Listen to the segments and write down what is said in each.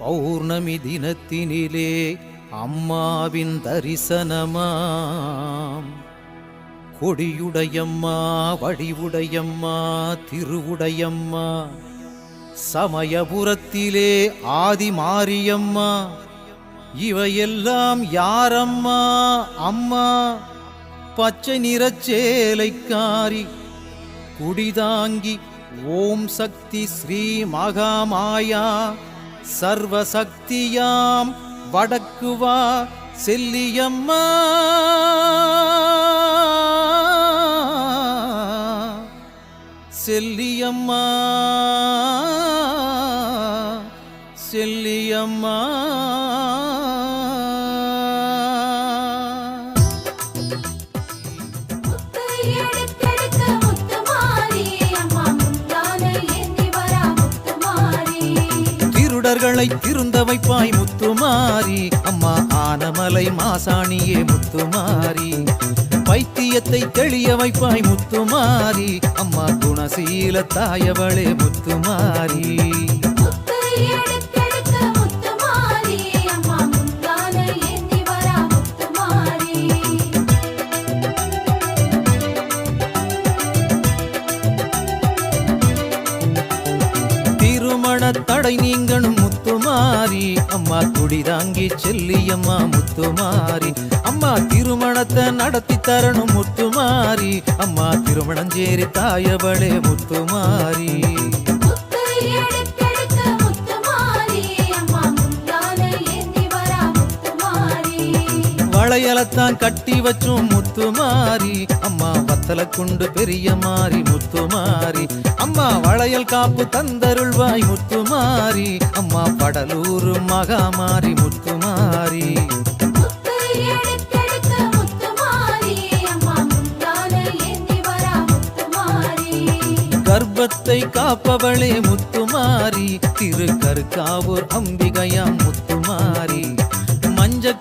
பௌர்ணமி தினத்தினிலே அம்மாவின் தரிசனமாம் கொடியுடையம்மா வழிவுடையம்மா திருவுடையம்மா சமயபுரத்திலே ஆதி மாரியம்மா இவையெல்லாம் யாரம்மா? அம்மா பச்சை நிறச்சேலைக்காரி குடிதாங்கி ஓம் சக்தி ஸ்ரீ மகாமாயா சர்வசக்தியாம் வடக்குவா செல்லியம்மா. செல்லியம்மா. செல்லியம்மா. முத்து திருடர்களை திருந்த வைப்பாய் முத்துமாரி. அம்மா ஆனமலை மாசாணியே முத்துமாரி. பைத்தியத்தை தெளிய வைப்பாய் முத்துமாரி. அம்மா குணசீல தாயவளே முத்துமாரி. தடை நீங்கணும் முத்துமாரி அம்மா குடிதாங்கி செல்லியம்மா முத்துமாரி. அம்மா திருமணத்தை நடத்தி தரணும் முத்துமாரி. அம்மா திருமணஞ்சேரி தாயவளே முத்துமாரி. வளையலத்தான் கட்டி வச்சோம் முத்துமாரி. அம்மா வத்தல குண்டு பெரிய மாறி முத்துமாரி அம்மா வளையல் காப்பு தந்தருள்வாய் முத்துமாரி அம்மா படலூர் மகாமாரி முத்துமாரி கர்ப்பத்தை காப்பவளே முத்துமாரி திரு கருக்காவூர் அம்பிகையாம்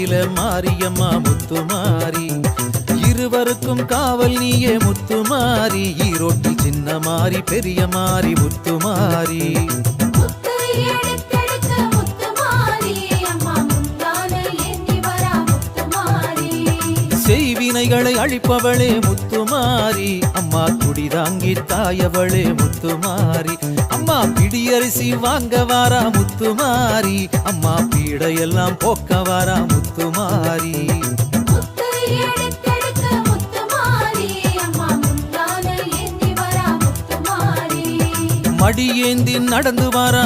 பேட்டையில மாரியம்மா முத்துமாரி இருவருக்கும் காவல் நீயே முத்துமாரி ஈரோட்டில் சின்ன மாறி பெரிய மாறி முத்துமாரி செய்வினைகளை அழிப்பவளே முத்துமாரி. அம்மா குடிதாங்கி தாயவளே முத்துமாரி. அம்மா பிடியரிசி வாங்க வாரா முத்துமாரி. அம்மா பீடையெல்லாம் போக்க வாரா முத்துமாரி. முத்து மடியேந்தி நடந்து வாரா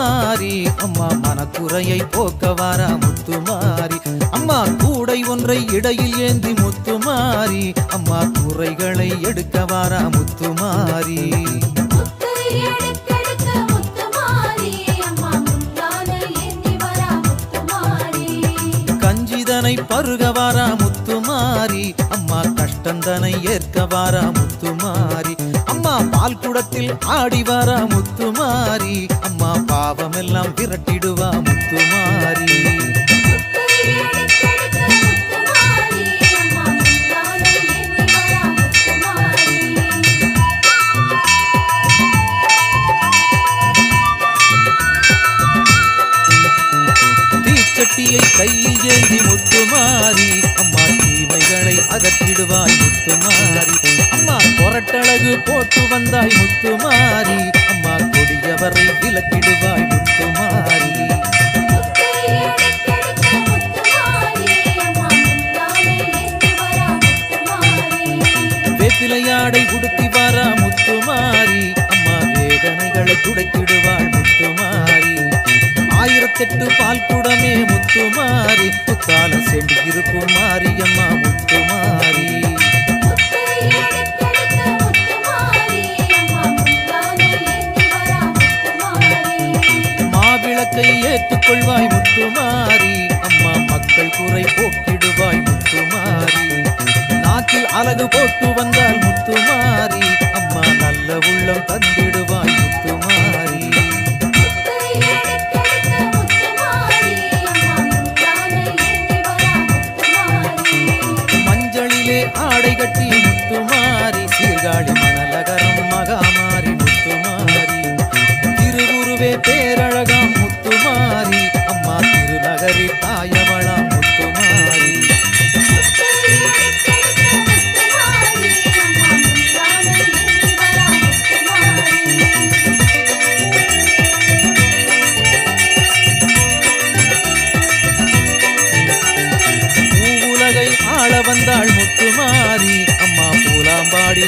முத்துமாரி அம்மா மனக்குறையை போக்க வாரா முத்துமாரி அம்மா கூடை ஒன்றை இடையில் ஏந்தி முத்துமாரி அம்மா குறைகளை எடுக்க வாரா முத்துமாரி கஞ்சிதனை பருக வாரா முத்துமாரி அம்மா கஷ்டந்தனை ஏற்க வாரா முத்துமாரி அம்மா பால் குடத்தில் ஆடி வாரா முத்துமாரி அம்மா பாவமெல்லாம் விரட்டிடுவா முத்துமாரி. முத்துமாரி தீச்சட்டியை கையில் ஏந்தி முத்துமாரி அம்மா தீமைகளை அகற்றிடுவாய் முத்துமாரி. அம்மா கொரட்டழகு போட்டு வந்தாய் முத்துமாரி அம்மா கொடியவரை விலக்கிடுவாய் முத்துமாரி. வேப்பிலையாடை உடுத்தி வாரா முத்துமாரி. அம்மா வேதனைகளை துடைத்திடுவாள் முத்துமாரி. ஆயிரத்தெட்டு பால் குடமே முத்துமாரி. புத்தால சென்று இருக்கும் மாரியம்மா முத்துமாரி.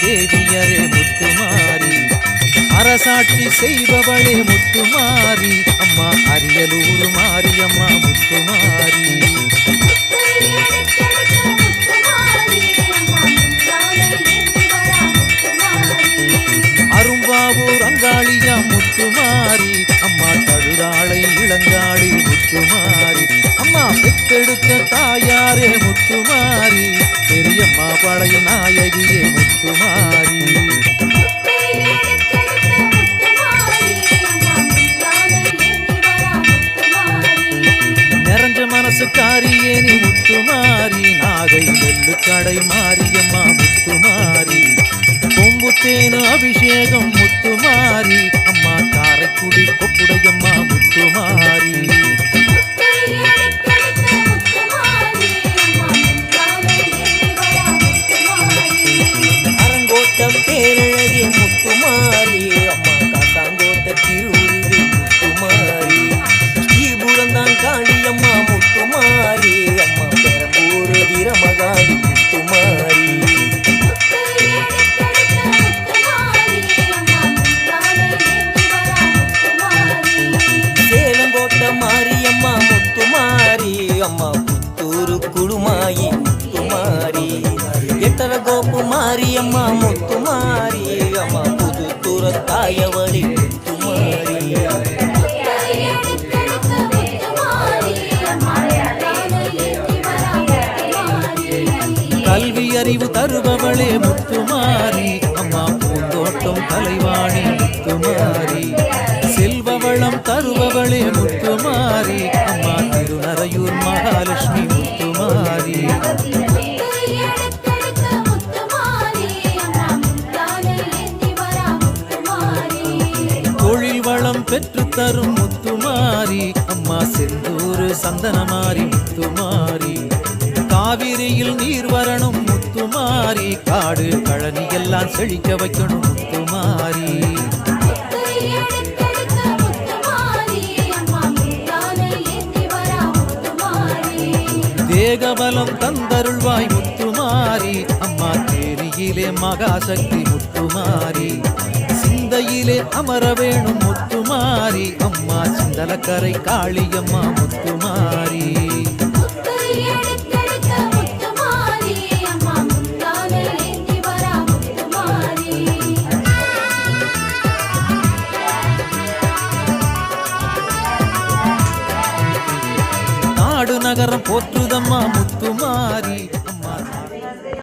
தேவியரே முத்துமாரி அரசாட்சி செய்பவளே முத்துமாரி அம்மா அரியலூர் மாரியம்மா முத்துமாரி அரும்பாவூர் அங்காளியா முத்துமாரி அம்மா தழுதாளை இளங்காளி முத்துமாரி வச்ச தாயாரே முத்துமாரி பெரியம்மா பழைய நாயகியே முத்துமாரி. நிறைஞ்ச மனசுக்காரியே நீ முத்துமாரி நாகை வெள்ளு கடை மாரியம்மா முத்துமாரி. கொம்பு தேனு அபிஷேகம் முத்துமாரி அம்மா காரைக்குடி கொப்புடையம்மா முத்துமாரி. ತಾಯವರಿ ಕುಮಾರಿ கல்வி அறிவு தருபவளே முத்துமாரி. அம்மா பூந்தோட்டம் தலைவாணி முத்துமாரி. செல்வ தருபவளே தரும் முத்துமாரி. அம்மா செந்தூர் சந்தனமாரி முத்துமாரி. காவிரியில் நீர் வரணும் முத்துமாரி. காடு கழனி எல்லாம் செழிக்க வைக்கணும் முத்துமாரி. தேகபலம் தந்தருள்வாய் முத்துமாரி. அம்மா தேரியிலே மகாசக்தி முத்துமாரி. சிந்தையிலே அமர வேணும் முத்துமாரி. அம்மா சிந்தலக்கரை காளியம்மா முத்துமாரி.